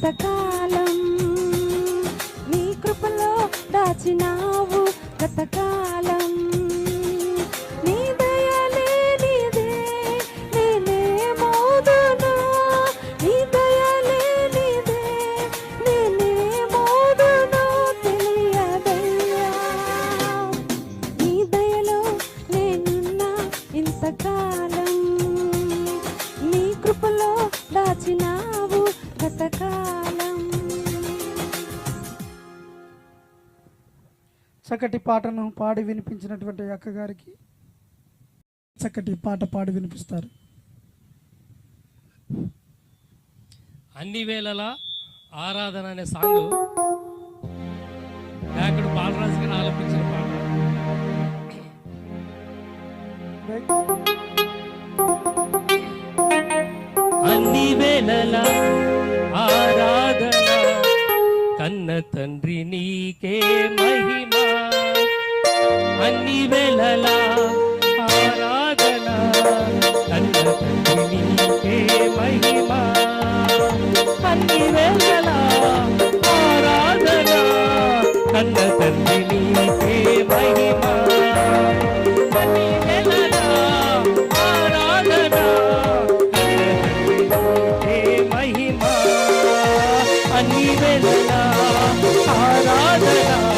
హస్తకాలం చక్కటి పాటను పాడి వినిపించినటువంటి అక్కగారికి చక్కటి పాట పాడి వినిపిస్తారు. అన్ని వేళల ఆరాధన అనే సాంగ్ గాయకుడు బాలరాజు గారు ఆలపించిన పాట. అన్ని వేళలా కన్న తండ్రి నీకే మహిమ. అన్ని వేళలా ఆరాధన కన్న తండ్రి నీకే మహిమ. అన్ని వేళలా ఆరాధన కన్న తండ్రి నీకే మహిమ. అన్ని వేళలా ఆరాధన కన్న తండ్రి నీకే మహిమ. అన్ని వేళలా ఆరాధన